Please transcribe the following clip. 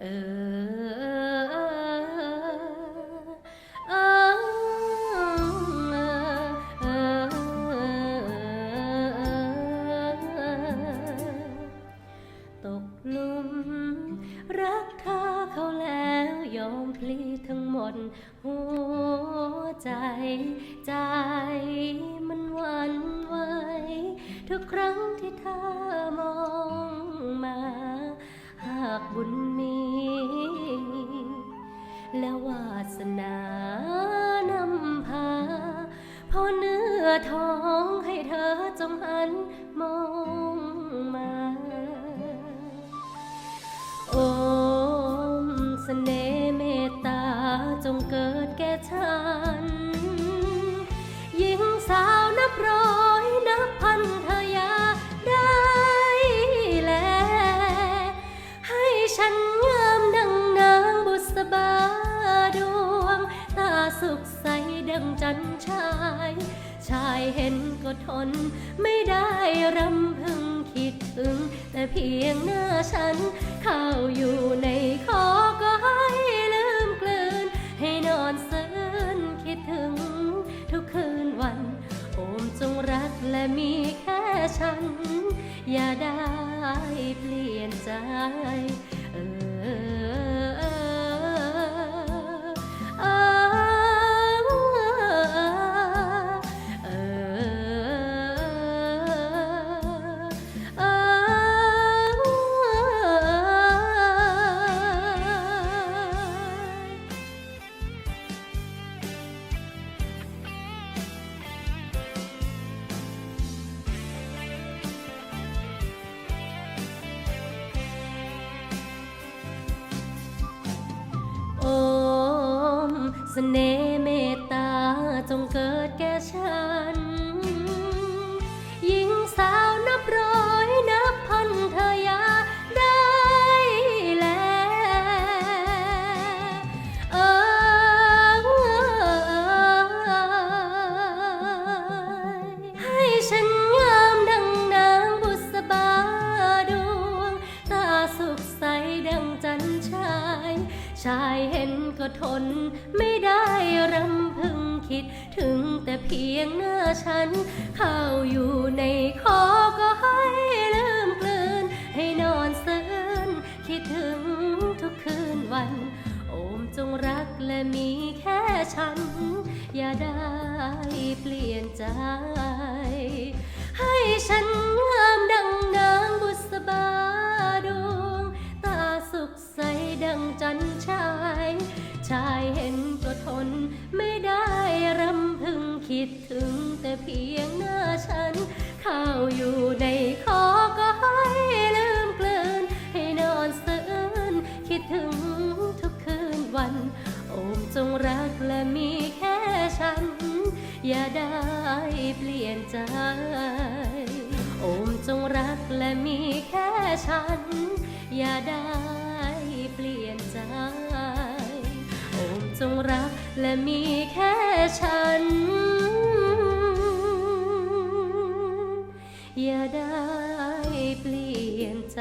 เออตกหลุมรักเธอเขาแล้วยอมพลีทั้งหมดหัวใจ ใจมันวันไหวทุกครั้งที่เธอมอง อท้องให้เธอจงหันมองมา จันชาย ชายเห็นก็ทน ไม่ได้รำพึงคิดถึง แต่เพียงหน้าฉัน เข้าอยู่ในคอก็ให้ลืมกลืน ให้นอนซื่นคิดถึง ทุกคืนวันโอมจงรักและมีแค่ฉัน อย่าได้เปลี่ยนใจ สน่ห์เมตตาจงเกิดแก่ฉัน ชายเห็นก็ทน ไม่ได้รำพึงคิด ถึงแต่เพียงหน้าฉัน เข้าอยู่ในคอก็ให้ลืมกลืน ให้นอนซื่นคิดถึงทุกคืนวัน โอมจงรักและมีแค่ฉัน อย่าได้เปลี่ยนใจ ดถึงแต่เพียงหน้าฉันเข้าอยู่ในคอก็ให้ลืมกลืน ให้นอนซื่นคิดถึงทุกคืนวัน โอมจงรักและมีแค่ฉัน อย่าได้เปลี่ยนใจ โอมจงรักและมีแค่ฉัน อย่าได้เปลี่ยนใจโอมจงรักและมีแค่ฉัน เปลี่ยนใจ